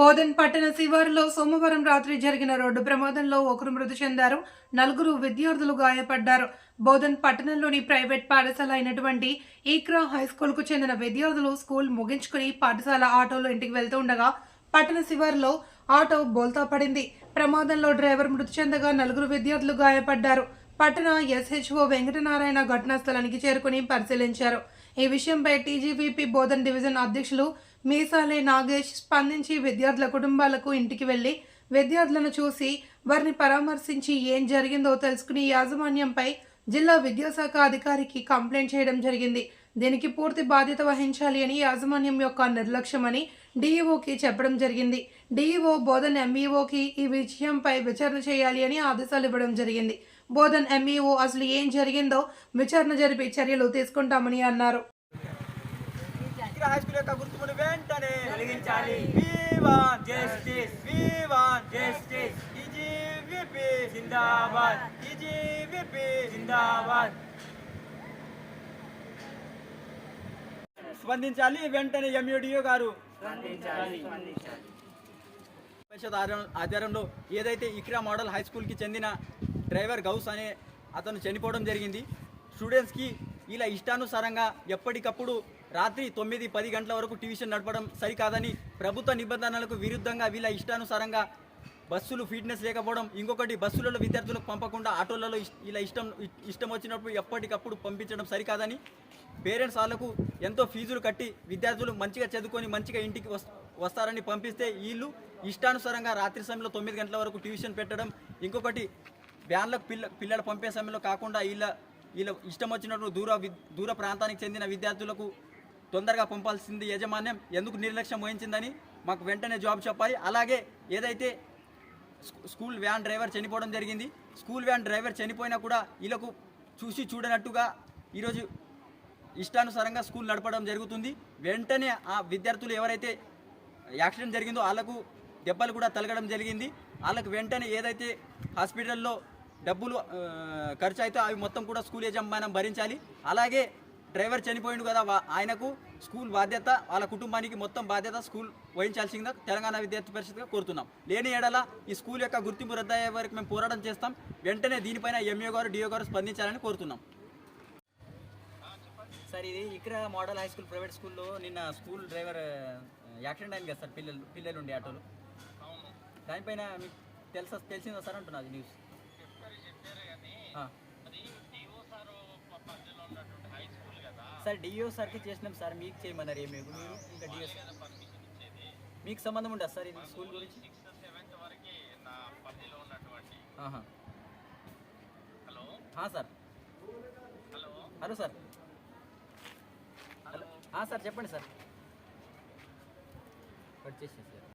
బోధన్ పట్టణ శివారులో సోమవారం రాత్రి జరిగిన రోడ్డు ప్రమాదంలో ఒకరు మృతి చెందారు. నలుగురు విద్యార్థులు గాయపడ్డారు. బోధన్ పట్టణంలోని ప్రైవేట్ పాఠశాల అయినటువంటి ఈక్రా హై స్కూల్కు చెందిన విద్యార్థులు స్కూల్ ముగించుకుని పాఠశాల ఆటోలో ఇంటికి వెళ్తూ ఉండగా పట్టణ శివారులో ఆటో బోల్తా పడింది. ప్రమాదంలో డ్రైవర్ మృతి చెందగా నలుగురు విద్యార్థులు గాయపడ్డారు. పట్టణ ఎస్హెచ్ఓ వెంకటనారాయణ ఘటనా స్థలానికి చేరుకుని పరిశీలించారు. ఈ విషయంపై టీజీవీపీ బోధన్ డివిజన్ అధ్యక్షులు మీసాలే నాగేష్ స్పందించి విద్యార్థుల కుటుంబాలకు ఇంటికి వెళ్ళి విద్యార్థులను చూసి వారిని పరామర్శించి ఏం జరిగిందో తెలుసుకుని యాజమాన్యంపై జిల్లా విద్యాశాఖ అధికారికి కంప్లైంట్ చేయడం జరిగింది. దీనికి పూర్తి బాధ్యత వహించాలి అని యాజమాన్యం యొక్క నిర్లక్ష్యమని డీఈఓకి చెప్పడం జరిగింది. డీఈఓ బోధన్ ఎంఈఓకి ఈ విషయంపై విచారణ చేయాలి అని ఆదేశాలు ఇవ్వడం జరిగింది. బోధన్ ఎంఈఓ అసలు ఏం జరిగిందో విచారణ జరిపి చర్యలు తీసుకుంటామని అన్నారు. స్పందించాలి. వెంటనే ఎంయూడిఓ గారు పరిషత్ ఆధ్వర్యం- ఆధ్వర్యంలో ఏదైతే ఇక్రా మోడల్ హై స్కూల్కి చెందిన డ్రైవర్ గౌస్ అనే అతను చనిపోవడం జరిగింది. స్టూడెంట్స్కి ఇలా ఇష్టానుసారంగా ఎప్పటికప్పుడు రాత్రి తొమ్మిది పది గంటల వరకు ట్యూషన్ నడపడం సరికాదని ప్రభుత్వ నిబంధనలకు విరుద్ధంగా వీళ్ళ ఇష్టానుసారంగా బస్సులు ఫిట్నెస్ లేకపోవడం ఇంకొకటి బస్సులలో విద్యార్థులకు పంపకుండా ఆటోలలో ఇలా ఇష్టం ఇష్టం వచ్చినప్పుడు ఎప్పటికప్పుడు పంపించడం సరికాదని పేరెంట్స్ వాళ్ళకు ఎంతో ఫీజులు కట్టి విద్యార్థులు మంచిగా చదువుకొని మంచిగా ఇంటికి వస్తారని పంపిస్తే వీళ్ళు ఇష్టానుసారంగా రాత్రి సమయంలో తొమ్మిది గంటల వరకు ట్యూషన్ పెట్టడం ఇంకొకటి వ్యాన్లకు పిల్ల పిల్లలు పంపే సమయంలో కాకుండా వీళ్ళ వీళ్ళ ఇష్టం వచ్చినట్టు దూర దూర ప్రాంతానికి చెందిన విద్యార్థులకు తొందరగా పంపాల్సింది యాజమాన్యం ఎందుకు నిర్లక్ష్యం వహించిందని మాకు వెంటనే జాబ్ చెప్పాలి. అలాగే ఏదైతే స్కూల్ వ్యాన్ డ్రైవర్ చనిపోవడం జరిగింది. స్కూల్ వ్యాన్ డ్రైవర్ చనిపోయినా కూడా వీళ్ళకు చూసి చూడనట్టుగా ఈరోజు ఇష్టానుసారంగా స్కూల్ నడపడం జరుగుతుంది. వెంటనే ఆ విద్యార్థులు ఎవరైతే యాక్సిడెంట్ జరిగిందో వాళ్ళకు దెబ్బలు కూడా తలగడం జరిగింది. వాళ్ళకు వెంటనే ఏదైతే హాస్పిటల్లో డబ్బులు ఖర్చు అయితే అవి మొత్తం కూడా స్కూల్ యజమానం భరించాలి. అలాగే డ్రైవర్ చనిపోయిండు కదా ఆయనకు స్కూల్ బాధ్యత వాళ్ళ కుటుంబానికి మొత్తం బాధ్యత స్కూల్ వహించాల్సిందిగా తెలంగాణ విద్యార్థి పరిషత్గా కోరుతున్నాం. లేని ఏడల ఈ స్కూల్ యొక్క గుర్తింపు రద్దయ్యే వరకు మేము పోరాటం చేస్తాం. వెంటనే దీనిపైన ఎంఏ గారు డిఓ గారు స్పందించాలని కోరుతున్నాం. సార్ ఇది ఇక్కడ మోడల్ హై స్కూల్ ప్రైవేట్ స్కూల్లో నిన్న స్కూల్ డ్రైవర్ యాక్సిడెంట్ అయింది కదా సార్ పిల్లలు పిల్లలు ఉండే ఆటోలు దానిపైన మీకు తెలుసా తెలిసిందా సార్ అంటున్నది న్యూస్? సార్ డిఓ సార్కి చేసినాం సార్ మీకు చేయమన్నారు ఏమి? మీరు ఇంకా డిఓ మీకు సంబంధం ఉండదు సార్ ఇది స్కూల్ గురించి? ఆహా. హా, sir hello sir. Hello. Sir చెప్పండి సార్. కట్ చేసేసారు